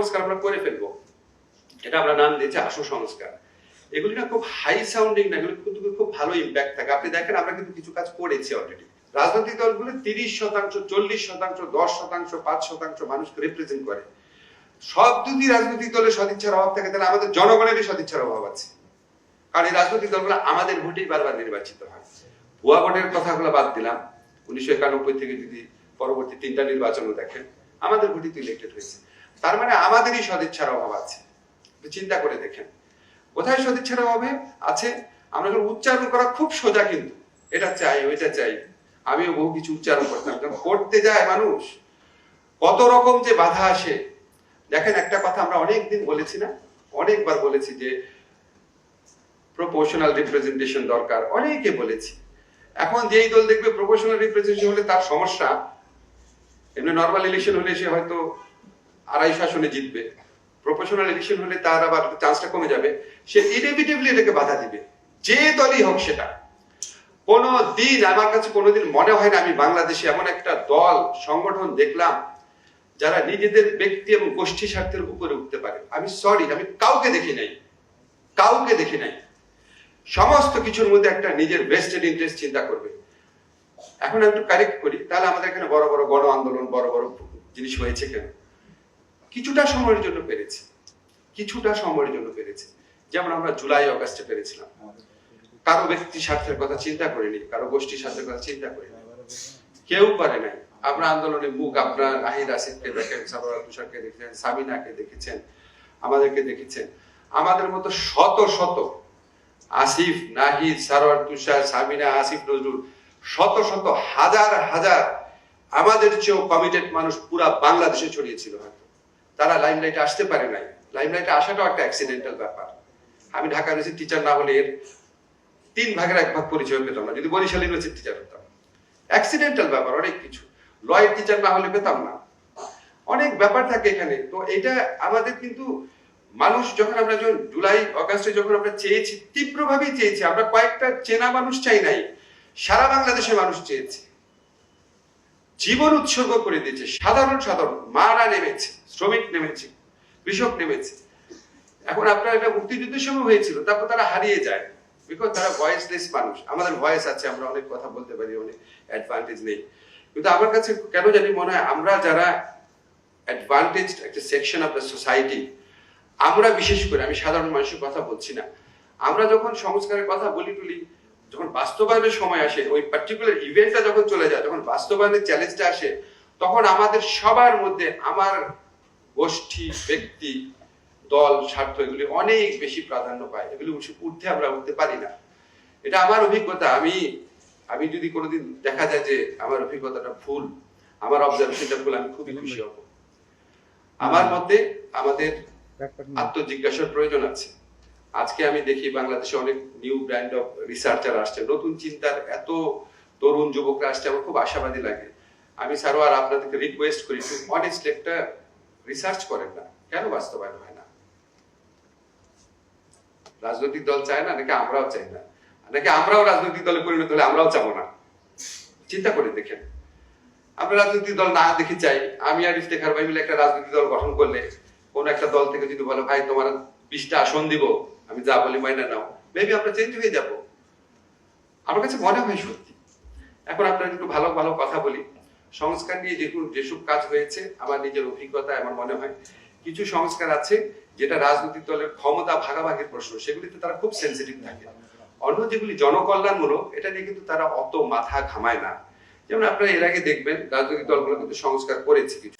সংস্কার আমরা করে ফেলব। এটা আমরা নাম দিয়েছি আসু সংস্কার। এগুলি না খুব হাই সাউন্ডিং না, এগুলো কিন্তু খুব ভালো ইম্প্যাক্ট থাকে। আপনি দেখেন, আমরা কিন্তু কিছু কাজ করেছি অলরেডি রাজনৈতিক দলগুলো তিরিশ শতাংশ, চল্লিশ শতাংশ, দশ শতাংশ, পাঁচ শতাংশ মানুষকে রিপ্রেজেন্ট করে। সব যদি রাজনৈতিক দলের সদিচ্ছার অভাব থাকে, তাহলে আমাদের জনগণেরই সদিচ্ছার অভাব আছে। কারণ এই রাজনৈতিক দলগুলো আমাদের ভোটেই বারবার নির্বাচিত হয়। ভুয়া ভোটের কথাগুলো বাদ দিলাম। উনিশশো একানব্বই থেকে যদি পরবর্তী তিনটা নির্বাচনও দেখেন, আমাদের ভোটই তো ইলেক্টেড হয়েছে। তার মানে আমাদেরই সদিচ্ছার অভাব আছে। চিন্তা করে দেখেন। কোথায় সদিচ্ছার অভাবে? আছে, আমরা যখন উচ্চারণ করা খুব সোজা কিন্তু। এটা চাই, ওইটা চাই। আমিও বহু কিছু উচ্চারণ করতাম। যখন করতে যায় মানুষ, কত রকম যে বাধা আসে। দেখেন, একটা কথা আমরা অনেক দিন বলেছি না? অনেকবার বলেছি যে প্রপোর্শনাল রিপ্রেজেন্টেশন দরকার। অনেকে বলেছি। এখন যেই দল দেখবে প্রপোর্শনাল রিপ্রেজেন্টেশন হলে তার সমস্যা। এমনি নর্মাল ইলেকশন হলে সে হয়তো আড়াইশো আসনে জিতবে। প্রপোর্শনাল ইলেকশন হলে তার আবার চান্সটা কমে যাবে। সে ইনএভিটেবলি এটাকে বাধা দিবে। যে দলই হোক সেটা। কোন দিন আমার কাছে কোনোদিন মনে হয় না আমি বাংলাদেশে এমন একটা দল, সংগঠন দেখলাম, যারা নিজেদের ব্যক্তি এবং গোষ্ঠী স্বার্থের উপরে উঠতে পারে। আমি সরি আমি কাউকে দেখি নাই। কাউকে দেখি নাই। সমস্ত কিছুর মধ্যে একটা নিজের বেস্টেড ইন্টারেস্ট চিন্তা করবে। এখন একটু কারেক্ট করি, তাহলে আমাদের এখানে বড় বড় গণ আন্দোলন, বড় বড় জিনিস হয়েছে কেন? কিছুটা সময়ের জন্য পেরেছে। কিছুটা সময়ের জন্য পেরেছে। যেমন আমরা জুলাই, অগাস্টে পেরেছিলাম। কারও ব্যক্তি স্বার্থের কথা চিন্তা করিনি, কারও গোষ্ঠী স্বার্থের কথা চিন্তা করিনি। কেউ করে নাই। আমরা আন্দোলনে মুখ আপনার আহিদ আসিফকে দেখেন সাবরা তুষারকে দেখেছেন সাবিনাকে দেখেছেন, আমাদেরকে দেখেছেন। আমাদের মতো শত শত আসিফ, নাহিদ সারোয়ার তুষার সাবিনা আসিফ, নজরুল, শত শত হাজার হাজার আমাদের চেয়েও কমিটেড মানুষ পুরা বাংলাদেশে ছড়িয়েছিল হয়তো। তারা লাইমলাইটে আসতে পারে নাই। লাইমলাইটে আসাটাও একটা অ্যাক্সিডেন্টাল ব্যাপার। আমি ঢাকা ইউনিভার্সিটি টিচার না হলে এর তিন ভাগের এক ভাগ পরিচয় পেতাম না। যদি বরিশাল ইউনিভার্সিটি টিচার হতাম। অ্যাক্সিডেন্টাল ব্যাপার, অনেক কিছু। লয়ের টিচার না হলে পেতাম না। অনেক ব্যাপার থাকে এখানে। তো এটা আমাদের কিন্তু মানুষ যখন আমরা যখন জুলাই, অগাস্টে যখন আমরা চেয়েছি, তীব্রভাবেই চেয়েছি, আমরা কয়েকটা চেনা মানুষ চাই নাই। সারা বাংলাদেশের মানুষ চেয়েছে। জীবন উৎসর্গ করে দিয়েছে। সাধারণ সাধারণ মারা নেমেছে, শ্রমিক নেমেছে, কৃষক নেমেছে। এখন আপনার এটা মুক্তিযুদ্ধের সময় হয়েছিল, তারপর তারা হারিয়ে যায়। বিকজ তারা ভয়েসলেস মানুষ। আমাদের ভয়েস আছে, আমরা অনেক কথা বলতে পারি, অনেক অ্যাডভান্টেজ নেই। কিন্তু আমার কাছে কেন জানি মনে হয়, আমরা যারা অ্যাডভান্টেজ একটা সেকশন অফ দ্য সোসাইটি আমরা বিশেষ করে, আমি সাধারণ মানুষের কথা বলছি না। আমরা যখন সংস্কারের কথা বলি টুলি যখন বাস্তবায়নের সময় আসে ওই পার্টিকুলার ইভেন্টটা যখন চলে যায় যখন বাস্তবায়নের চ্যালেঞ্জটা আসে তখন আমাদের সবার মধ্যে আমার গোষ্ঠী ব্যক্তি দল স্বার্থ এগুলি অনেক বেশি প্রাধান্য পায়। এগুলি উঠতে আমরা উঠতে পারি না। এটা আমার অভিজ্ঞতা। আমি আমি যদি কোনোদিন দেখা যায় যে আমার অভিজ্ঞতাটা ভুল আমার অবজারভেশনটা ভুল আমি খুবই খুশি হব। আমার মতে আমাদের আত্মজিজ্ঞাসার প্রয়োজন আছে। আজকে আমি দেখি বাংলাদেশে অনেক নিউ ব্র্যান্ড অফ রিসার্চার আসছে। নতুন চিন্তার এত তরুণ যুবকরা আসছে, আমার খুব আশাবাদী লাগে। আমি সারোয়ার আপনাদেরকে রিকোয়েস্ট করি, একটু একটা রিসার্চ করেন না। কেন বাস্তবায়ন হয় না? রাজনৈতিক দল চায় না, নাকি আমরাও চাই না? নাকি আমরাও রাজনৈতিক দলে পরিণত হলে আমরাও চাবো না? চিন্তা করে দেখেন। আমরা রাজনৈতিক দল না দেখি চাই। আমি আর ইফতেখার ভাই মিলে একটা রাজনৈতিক দল গঠন করলে, কোন একটা দল থেকে যদি বলে, ভাই, তোমার বিশটা আসন দিব। আমি যা বলি মাইনা নাও। মেবি আমরা চেঞ্জ হয়ে যাব। আমার কাছে মনে হয় সত্যি। এখন আপনার একটু ভালো ভালো কথা বলি। সংস্কার নিয়ে যেসব যেসব কাজ হয়েছে, আমার নিজের অভিজ্ঞতা আমার মনে হয়, কিছু সংস্কার আছে যেটা রাজনৈতিক দলের ক্ষমতা ভাগাভাগির প্রশ্ন। সেগুলিতে তারা খুব সেন্সিটিভ থাকে। অন্য যেগুলি জনকল্যাণমূলক, এটা নিয়ে কিন্তু তারা অত মাথা ঘামায় না। যেমন আপনারা এর আগে দেখবেন, রাজনৈতিক দলগুলো কিন্তু সংস্কার করেছে কিছু।